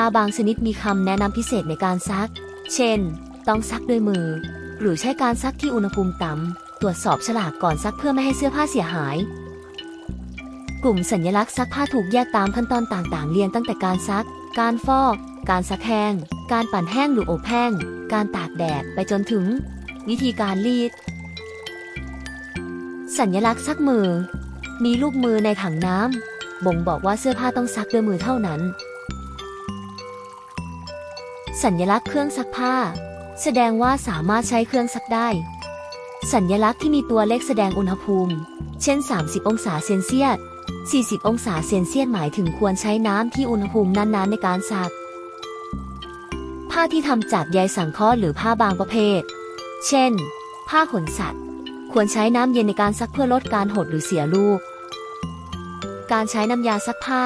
ผ้าบางชนิดมีคำแนะนำพิเศษในการซัก เช่น ต้องซักด้วยมือ หรือใช้การซักที่อุณหภูมิต่ำ ตรวจสอบฉลากก่อนซักเพื่อไม่ให้เสื้อผ้าเสียหาย กลุ่มสัญลักษณ์ซักผ้าถูกแยกตามขั้นตอนต่างๆ เรียงตั้งแต่การซัก การฟอก การซักแห้ง การปั่นแห้งหรืออบแห้ง การตากแดดไปจนถึง วิธีการรีด สัญลักษณ์ซักมือ มีลูกมือในถังน้ำบ่งบอกว่าเสื้อผ้าต้องซักด้วยมือเท่านั้น สัญลักษณ์เครื่องซักผ้า แสดงว่าสามารถใช้เครื่องซักได้ สัญลักษณ์ที่มีตัวเลขแสดงอุณหภูมิ เช่น 30 องศาเซนเซียส 40 องศาเซนเซียสหมายถึงควรใช้น้ำที่อุณหภูมินั้นๆ ในการซัก ผ้าที่ทำจากใยสังเคราะห์หรือผ้าบางประเภท เช่น ผ้าขนสัตว์ ควรใช้น้ำเย็นในการซักเพื่อลดการหดหรือเสียลูก การใช้น้ำยาซักผ้า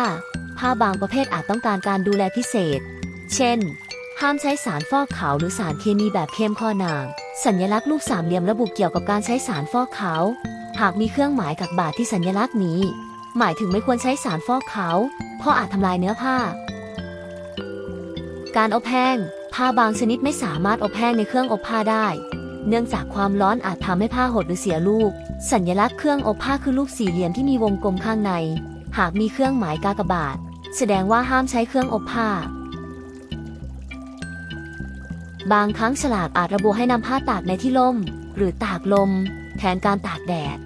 ผ้าบางประเภทอาจต้องการการดูแลพิเศษ เช่น ห้ามใช้สารฟอกขาวหรือสารเคมีแบบเข้มข้อนาง สัญลักษณ์รูปสามเหลี่ยมระบุเกี่ยวกับการใช้สารฟอกขาว หากมีเครื่องหมายกักบาดที่สัญลักษณ์นี้ หมายถึงไม่ควรใช้สารฟอกขาวเพราะอาจทำลายเนื้อผ้า การอบแห้ง ผ้าบางชนิดไม่สามารถอบแห้งในเครื่องอบผ้าได้ เนื่องจากความร้อนอาจทำให้ผ้าหดหรือเสียลูก สัญลักษณ์เครื่องอบผ้าคือลูกสี่เหลี่ยมที่มีวงกลมข้างใน หากมีเครื่องหมายกากบาท แสดงว่าห้ามใช้เครื่องอบผ้า บางครั้งฉลากอาจระบุให้นำผ้าตากในที่ร่ม หรือตากลม แทนการตากแดด